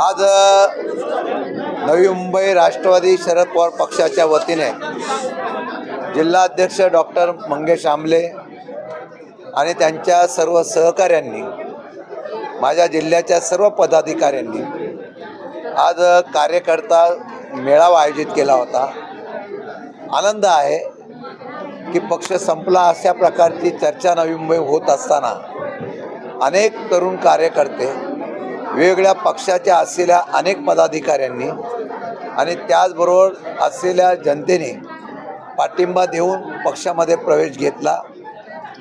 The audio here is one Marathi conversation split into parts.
आज नवी मुंबई राष्ट्रवादी शरद पवार पक्षाच्या वतीने जिल्हाध्यक्ष डॉक्टर मंगेश आंबले आणि त्यांच्या सर्व सहकाऱ्यांनी माझ्या जिल्ह्याच्या सर्व पदाधिकाऱ्यांनी आज कार्यकर्ता मेळावा आयोजित केला होता. आनंद आहे की पक्ष संपला अशा प्रकारची चर्चा नवी मुंबई होत असताना अनेक तरुण कार्यकर्ते वेगवेगळ्या पक्षाच्या असलेल्या अनेक पदाधिकाऱ्यांनी आणि त्याचबरोबर असलेल्या जनतेने पाठिंबा देऊन पक्षामध्ये प्रवेश घेतला.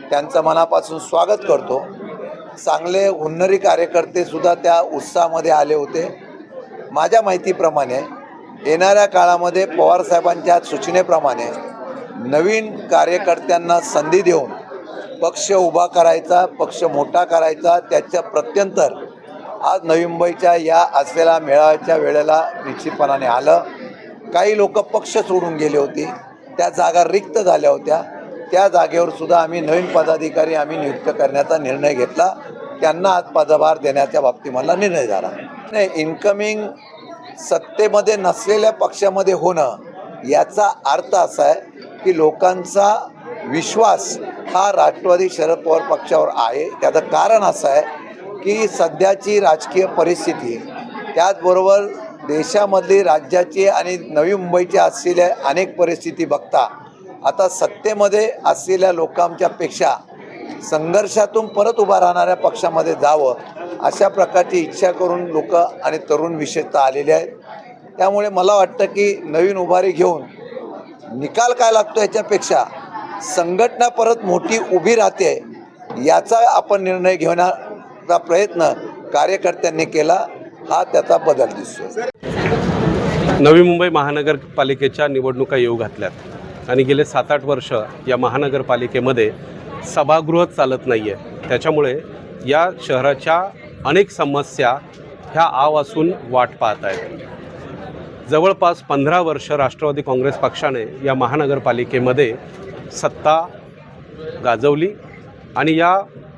त्यांचं मनापासून स्वागत करतो. चांगले हुन्नरी कार्यकर्तेसुद्धा त्या उत्साहामध्ये आले होते. माझ्या माहितीप्रमाणे येणाऱ्या काळामध्ये पवारसाहेबांच्या सूचनेप्रमाणे नवीन कार्यकर्त्यांना संधी देऊन पक्ष उभा करायचा पक्ष मोठा करायचा त्याच्या प्रत्यंतर आज नवी मुंबईच्या या असलेल्या मेळाव्याच्या वेळेला निश्चितपणाने आलं. काही लोक पक्ष सोडून गेले होते. त्या जागा रिक्त झाल्या होत्या. त्या जागेवर सुद्धा आम्ही नवीन पदाधिकारी आम्ही नियुक्त करण्याचा निर्णय घेतला. त्यांना आज पदभार देण्याच्या बाबतीत मला निर्णय झाला. नाही इन्कमिंग सत्तेमध्ये नसलेल्या पक्षामध्ये होणं याचा अर्थ असा आहे की लोकांचा विश्वास हा राष्ट्रवादी शरद पवार पक्षावर आहे. त्याचं कारण असं आहे की सध्याची राजकीय परिस्थिती त्याचबरोबर देशामधली राज्याची आणि नवी मुंबईची असलेल्या अनेक परिस्थिती बघता आता सत्तेमध्ये असलेल्या लोकांच्यापेक्षा संघर्षातून परत उभा राहणाऱ्या पक्षामध्ये जावं अशा प्रकारची इच्छा करून लोक आणि तरुण विशेषतः आलेले आहेत. त्यामुळे मला वाटतं की नवीन उभारी घेऊन निकाल काय लागतो याच्यापेक्षा संघटना परत मोठी उभी राहते याचा आपण निर्णय करण्याचा प्रयत्न कार्यकर्त्यांनी केला हा त्याचा बदल दिसतो नवी मुंबई महानगरपालिकेच्या निवडणुका येऊ घातल्यात. आणि गेले सात आठ वर्ष या महानगरपालिकेमध्ये सभागृह चालत नाही आहे त्याच्यामुळे या शहराच्या अनेक समस्या ह्या आव असून वाट पाहत आहेत. जवळपास पंधरा वर्ष राष्ट्रवादी काँग्रेस पक्षाने या महानगरपालिकेमध्ये सत्ता गाजवली आणि या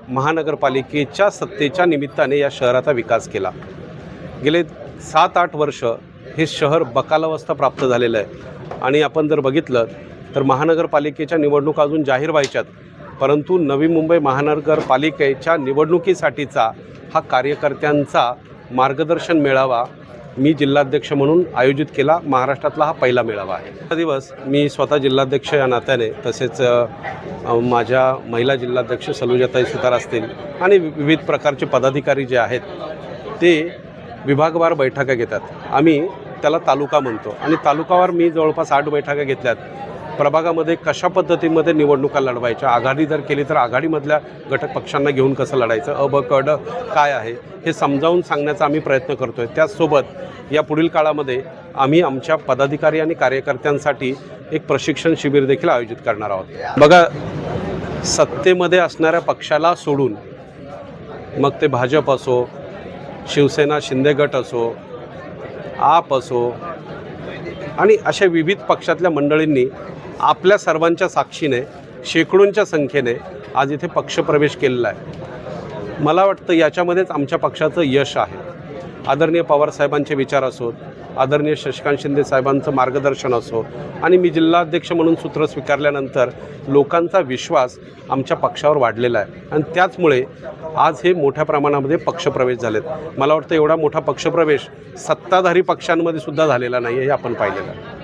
महानगरपालिकेच्या सत्तेच्या निमित्ताने या शहराचा विकास केला. गेले सात आठ वर्ष हे शहर बकालावस्था प्राप्त झालेलं आहे. आणि आपण जर बघितलं तर महानगरपालिकेच्या निवडणुका अजून जाहीर व्हायच्यात परंतु नवी मुंबई महानगरपालिकेच्या निवडणुकीसाठीचा हा कार्यकर्त्यांचा मार्गदर्शन मेळावा मी जिल्हाध्यक्ष म्हणून आयोजित केला. महाराष्ट्रातला हा पहिला मेळावा आहे. हा दिवस मी स्वतः जिल्हाध्यक्ष या नात्याने तसेच माझ्या महिला जिल्हाध्यक्ष सलुजाताई सुतार असतील आणि विविध प्रकारचे पदाधिकारी जे आहेत ते विभागवार बैठका घेतात. आम्ही त्याला तालुका म्हणतो आणि तालुकावार मी जवळपास आठ बैठका घेतल्यात. प्रभागामध्ये कशा पद्धतीमध्ये निवडणुका लढवायच्या? आघाडी जर केली तर आघाडीमधल्या घटक पक्षांना घेऊन कसं लढायचं? अ ब क ड काय आहे? हे समजावून सांगण्याचा आम्ही प्रयत्न करतो आहे त्याचसोबत या पुढील काळामध्ये आम्ही आमच्या पदाधिकारी आणि कार्यकर्त्यांसाठी एक प्रशिक्षण शिबिर देखील आयोजित करणार आहोत. बघा सत्तेमध्ये असणाऱ्या पक्षाला सोडून मग ते भाजप असो शिवसेना शिंदे गट असो आप असो आणि अशा विविध पक्षातल्या मंडळींनी आपल्या सर्वांच्या साक्षीने शेकडोंच्या संख्येने आज इथे पक्षप्रवेश केलेला आहे. मला वाटतं याच्यामध्येच आमच्या पक्षाचं यश आहे. आदरणीय पवारसाहेबांचे विचार असोत आदरणीय शशिकांत शिंदे साहेबांचं मार्गदर्शन असो आणि मी जिल्हाध्यक्ष म्हणून सूत्र स्वीकारल्यानंतर लोकांचा विश्वास आमच्या पक्षावर वाढलेला आहे. आणि त्याचमुळे आज हे मोठ्या प्रमाणामध्ये पक्षप्रवेश झालेत. मला वाटतं एवढा मोठा पक्षप्रवेश सत्ताधारी पक्षांमध्ये सुद्धा झालेला नाही आहे हे आपण पाहिलेलं आहे.